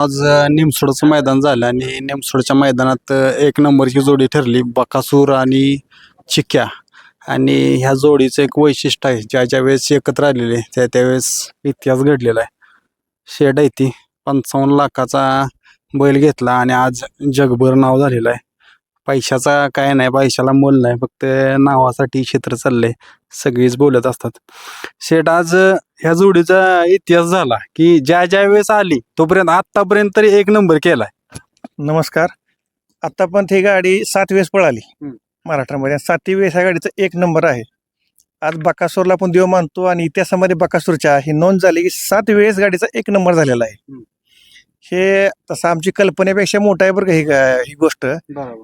आज निमसोडचं मैदान झालं आणि निमसोडच्या मैदानात एक नंबरची जोडी ठरली बकासूर आणि चिक्या. आणि ह्या जोडीचं एक वैशिष्ट्य आहे ज्या ज्या वेळेस एकत्र आलेले त्या त्यावेळेस इतिहास घडलेला आहे. शेड आहे ती पंचावन्न लाखाचा बैल घेतला आणि आज जगभर नाव झालेलं आहे. पैशाचा काय नाही पैशाला मोल नाही फक्त नावासाठी क्षेत्र चाललंय. सगळीच बोलत असतात. शेट आज ह्या जोडीचा इतिहास झाला की ज्या ज्या वेळेस आली तोपर्यंत आतापर्यंत तरी एक नंबर केलाय. नमस्कार. आता पण ती गाडी सात वेळेस पळाली. हम्म. महाराष्ट्रामध्ये सातवी वेळेस ह्या गाडीचा एक नंबर आहे. आज बकासूरला पण देव मानतो आणि इतिहासामध्ये बकासूरच्या ही नोंद झाली की सात वेळेस गाडीचा एक नंबर झालेला आहे. हे तसं आमची कल्पनेपेक्षा मोठं आहे बरं का ही गा- ही गोष्ट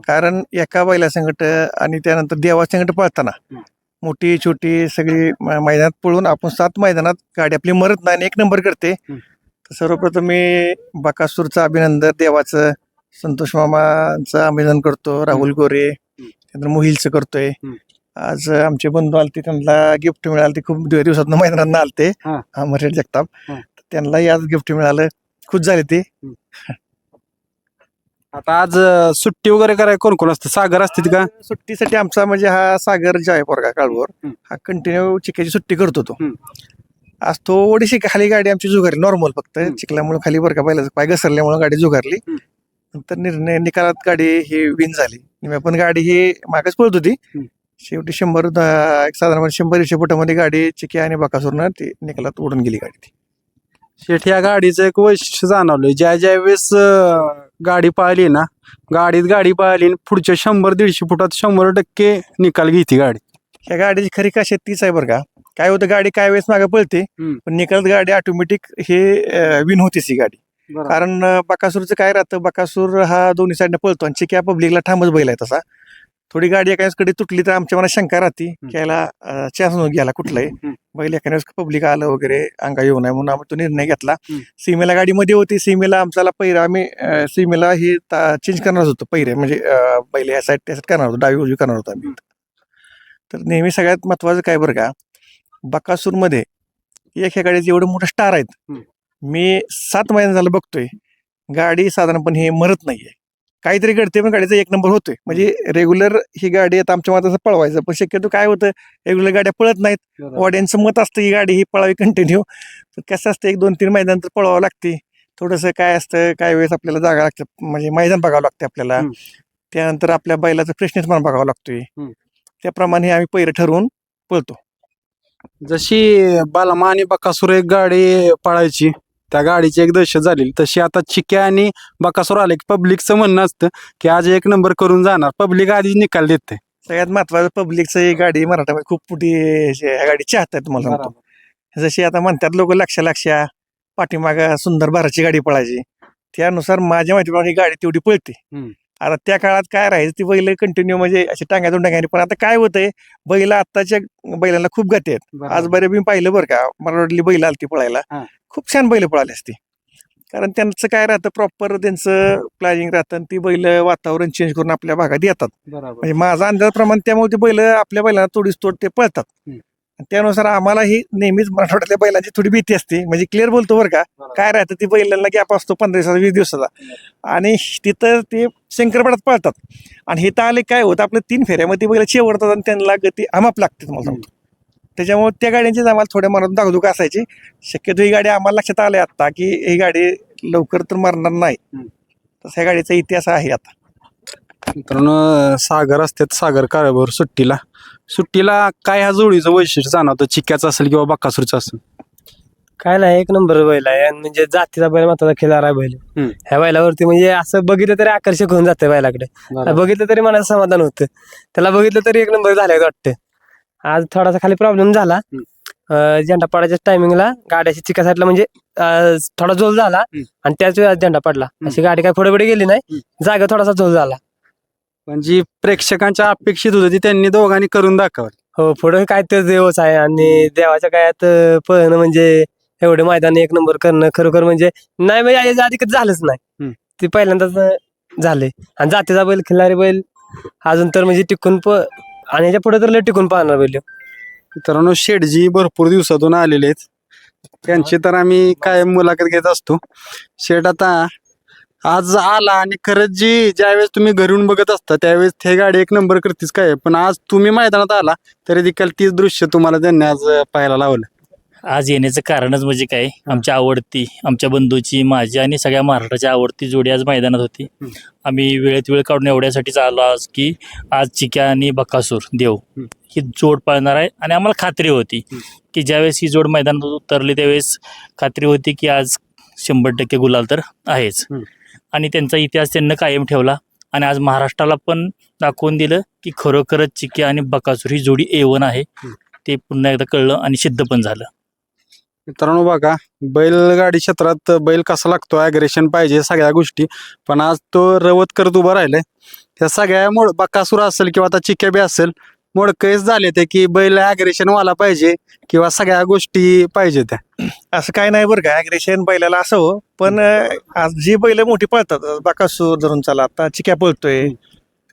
कारण एका बैला संकट आणि त्यानंतर देवा संकट पळताना. मोठी छोटी सगळी म- मैदानात पळून आपण सात मैदानात गाडी आपली मरत नाही आणि एक नंबर करते. तर सर्वप्रथम मी बकासूरचं अभिनंदन देवाचं संतोष मामाचं अभिनंदन करतो राहुल गोरे त्यानंतर मोहिलचं करतोय. आज आमचे बंधू आलते त्यांना गिफ्ट मिळालं ते खूप दिव- दिवसात मैदानात आलते हा. जगताप हा. त्यांनाही आज गिफ्ट मिळालं खुश झाले ते आता आज अ, सुट्टी वगैरे करायला कोण कोण असतं सागर असते का सुट्टीसाठी आमचा म्हणजे हा सागर जो आहे पोरगा हम्म. हा कंटिन्यू चिक्याची सुट्टी करतो तो. आज थोडीशी खाली गाडी आमची जुगारली नॉर्मल फक्त हम्म. चिखल्यामुळे खाली बरं का बैलाचा पाय घसरल्यामुळे गाडी जुगारली हम्म. नंतर निर्णय निकालात गाडी ही विन झाली निम्या पण गाडी ही मागच पळत होती हम्म. शेवटी शंभर द- एक साधारण शंभर एकशे फुटामध्ये गाडी चिक्या आणि बकासूरनं ती निकालात उडून गेली गाडी ती शेठ या गाडीचं एक वैशिष्ट्य जाणवलं ज्या ज्या वेळेस अ, गाडी पाहिली ना गाडीत गाडी पाहिली आणि पुढच्या शंभर दीडशे फुटात शंभर टक्के निकाल घेते गाडी. ह्या गाडीची खरी खासियत तीच आहे बरं का. काय होतं गाडी काय वेळेस मागे पळते हम्म. पण निकालात गाडी ऑटोमॅटिक हे विन होतीच ही गाडी. कारण अं, बकासूरचं काय राहतं बकासूर हा दोन्ही साईडने पळतो आणि चिक्या पब्लिकला ठामच बैल आहे तसा. थोडी गाडी एखाद्याकडे तुटली तर आमच्या मनात शंका राहते की याला चान्स नव्हतं घ्यायला कुठलाही. बैल एखाद्या पब्लिक आलं वगैरे अंगा येऊ नये म्हणून आम्ही तो निर्णय घेतला. सीमेला गाडीमध्ये होती. सीमेला आमच्याला पहिरा आम्ही सीमेला ही चेंज करणार होतो पहिरे म्हणजे बैल या साईड त्या side करणार होतो. डावी उजवी करणार होतो आम्ही. तर नेहमी सगळ्यात महत्वाचं काय बरं का बकासूरमध्ये एक ह्या गाडीचे एवढं मोठं स्टार आहेत. मी सात महिने झालं बघतोय. गाडी साधारणपणे हे मरत नाहीये. काहीतरी घडते पण गाडीचा एक नंबर होतोय. म्हणजे रेग्युलर ही गाडी आता आमच्या मतात पळवायचं. पण शक्यतो काय होतं रेग्युलर गाड्या पळत नाहीत. ऑडियन्सचं मत असतं ही गाडी ही पळावी कंटिन्यू कसं असतं एक दोन तीन मैदान तर पळवावं लागते. थोडंसं काय असतं काय वेळेस आपल्याला जागा लागते म्हणजे मैदान बघावं लागते आपल्याला. त्यानंतर आपल्या बैलाचा फ्रेशनेस पण बघावा लागतोय. त्याप्रमाणे आम्ही पैर ठरवून पळतो. जशी बालामा आणि बकासूर एक गाडी पळायची त्या गाडीची एक दहशत झालेली. तशी आता चिक्या आणि बकासूर आले की पब्लिकचं म्हणणं असतं की आज एक नंबर करून जाणार. पब्लिक आधी निकाल देते. सगळ्यात महत्वाचं पब्लिकचं ही गाडी मराठामध्ये खूप ह्या गाडी चाहतात सांगतो. जशी आता म्हणतात लोक लक्ष लक्ष पाठीमाग सुंदर बाराची गाडी पळायची. त्यानुसार माझ्या माहितीप्रमाणे ही गाडी तेवढी पळते. हम्म. आता त्या काळात काय राहायचं? ती बैल कंटिन्यू म्हणजे अशी टांग्यातून टांग्याने. पण आता काय होतंय? बैल आत्ताच्या बैलांना खूप गती आहेत. आज बरे मी पाहिलं बरं का? मला वाटली बैल आलती पळायला. हा. खूप छान बैल पळाली असती. कारण त्यांचं काय राहतं? प्रॉपर त्यांचं प्लॅनिंग राहतं. आणि ती बैल वातावरण चेंज करून आपल्या भागात येतात. बरोबर. म्हणजे माझा अंदाजप्रमाणे त्यामुळे ते बैल आपल्या बैलांना तोडीस तोड ते पळतात. हम्म. त्यानुसार आम्हाला ही नेहमीच मराठवाड्यातल्या बैलांची थोडी भीती असते. म्हणजे क्लिअर बोलतो बरं का. काय राहतं ती बैलांना गॅप असतो पंधरा दिवसाचा वीस दिवसाचा. आणि तिथं ते शंकरपडात पळतात. आणि इथं आले काय होतं आपलं तीन फेऱ्यामध्ये ती बैल शेवडतात आणि त्यांना गती आमाप लागते तुम्हाला सांगतो. त्याच्यामुळे त्या गाड्यांचीच आम्हाला थोड्या मनात दागदुख असायची. शक्यतो ही गाडी आम्हाला लक्षात आले आता की ही गाडी लवकर तर मरणार नाही. तसा ह्या गाडीचा इतिहास आहे आता. मित्रांनो सागर असतात सागर काळभोर सुट्टीला. सुट्टीला काय ह्या जोडीचं वैशिष्ट्य जाणवतं? चिक्याचं असेल किंवा बकासूरचं असेल? काय नाही एक नंबर बैल आहे. आणि म्हणजे जातीचा बैल माताचा खिलार आहे बैल. हम्म. ह्या बैलावरती म्हणजे असं बघितलं तरी आकर्षक होऊन जाते बैलाकडे. बघितलं तरी मनाचं समाधान होतं. त्याला बघितलं तरी एक नंबर झालं वाटतं. आज थोडासा खाली प्रॉब्लेम झाला. हम्म. अं, झेंडा पडायच्या टायमिंगला गाड्याची चिका साईडला म्हणजे अं, थोडा झोल झाला. हम्म. आणि त्याच वेळेस झेंडा पडला. अशी गाडी काय पुढे पुढे गेली नाही. जागा थोडासा झोल झाला. पण जी प्रेक्षकांच्या अपेक्षित होती ती त्यांनी दोघांनी करून दाखवली. हो पुढे काय तर देवच आहे आणि देवाच्या काळात अं, पळणं म्हणजे एवढे मैदान एक नंबर करणं खरोखर म्हणजे नाही म्हणजे याच्या आधी कधी झालंच नाही. ते पहिल्यांदाच अं, झाले आणि जातीचा बैल खिल्लारी बैल अजून तर म्हणजे टिकून प आणि याच्यापुढे तर लय टिकून पाहणार बैल. मित्रांनो शेठजी भरपूर दिवसातून आलेले आहेत. त्यांची तर आम्ही काय मुलाखत घेत असतो. शेठ आता आज आला आणि खरंच जी ज्यावेळेस तुम्ही घरून बघत असता त्यावेळेस ते गाडी एक नंबर करतीच काय पण आज तुम्ही मैदानात आला तरी देखील तीच दृश्य तुम्हाला त्यांनी आज पाहायला लावलं आज येण्याचं कारणच म्हणजे काय आमच्या आवडती आमच्या बंधूची माझी आणि सगळ्या महाराष्ट्राची आवडती जोडी आज मैदानात होती हं. आम्ही वेळेत वेळ काढून एवढ्यासाठीच आलो आज की आज चिक्या आणि बकासूर देव हं. ही जोड पाळणार आहे आणि आम्हाला खात्री होती हं. की ज्यावेळेस ही जोड मैदानात उतरली त्यावेळेस खात्री होती की आज शंभर टक्के गुलाल तर आहेच हं. आणि त्यांचा इतिहास त्यांनी कायम ठेवला. आणि आज महाराष्ट्राला पण दाखवून दिलं की खरोखरच चिक्या आणि बकासूर ही जोडी ए वन आहे. ते पुन्हा एकदा कळलं आणि सिद्ध पण झालं. मित्रांनो बघा बैलगाडी क्षेत्रात बैल कसा लागतो ॲग्रेशन पाहिजे सगळ्या गोष्टी. पण आज तो रवत करत उभा राहिलाय. त्या सगळ्या मोड बकासूर असेल किंवा आता चिक्या बी असेल मोडकळीच झाले ते की बैल ॲग्रेशन वाला पाहिजे किंवा सगळ्या गोष्टी पाहिजे त्या. असं काय नाही बरं का ॲग्रेशन बैलाला असावं पण अं, आज जी बैल मोठी पळतात बाकासूर धरून चला आता चिक्या पळतोय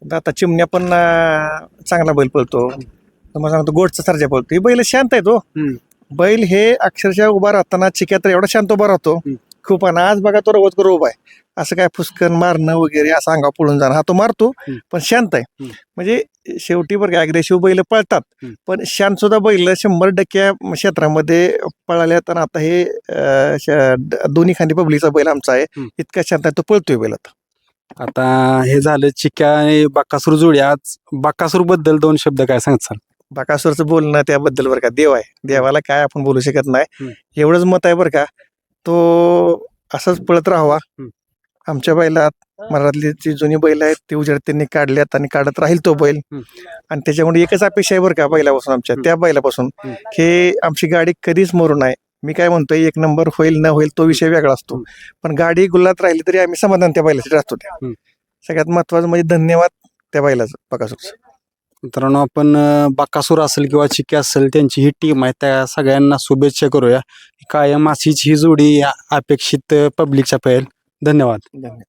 आता चिमण्या पण अं, चांगला बैल पळतो. तुम्हाला सांगतो गोडचा सर्जा पळतो ही बैल शांत आहे तो हम्म. बैल हे अक्षरशः उभा राहताना चिक्या तर एवढा शांत उभा राहतो. हम्म. खूप आणि आज बघा तो करून उभा आहे. असं काय फुसकन मारणं वगैरे असं अंगा पळून जाणं. हा तो मारतो. पण शांत आहे. म्हणजे शेवटी बरं अग्रेसिव्ह बैल पळतात. पण शांत सुद्धा बैल शंभर टक्के क्षेत्रामध्ये पळाल्यात आणि आता हे दोन्ही खांदी पब्लिकचा बैल आमचा आहे. इतका शांत आहे तो पळतोय बैल आता. आता हे झालं चिक्या आणि बाकासूर जोडी. आज बाकासूरबद्दल दोन शब्द काय सांगचाल बाकासूरचं बोलणं त्याबद्दल बरं का देव आहे. देवाला काय आपण बोलू शकत नाही. एवढंच मत आहे बरं का तो असंच पळत राहावा. आमच्या बैलात मराठली जी जुनी बैल आहेत ती उजेड त्यांनी काढल्यात आणि काढत राहील तो बैल. आणि त्याच्यामुळे एकच अपेक्षा आहे बरं का बैलापासून आमच्या. त्या बैलापासून. की आमची गाडी कधीच मरू नये मी काय म्हणतोय एक नंबर होईल न होईल तो विषय वेगळा असतो. पण गाडी गुल्लात राहिली तरी आम्ही समाधान त्या बैलासाठी राहतो त्या. सगळ्यात महत्वाचं म्हणजे धन्यवाद त्या बैलाचं बकासूरचं मित्रांनो आपण बाकासूर असेल किंवा चिक्या असेल त्यांची ही टीम आहे. त्या सगळ्यांना शुभेच्छा करूया. कायम अशीच ही जोडी अपेक्षित पब्लिकच्या पाहिजे धन्यवाद. धन्यवाद.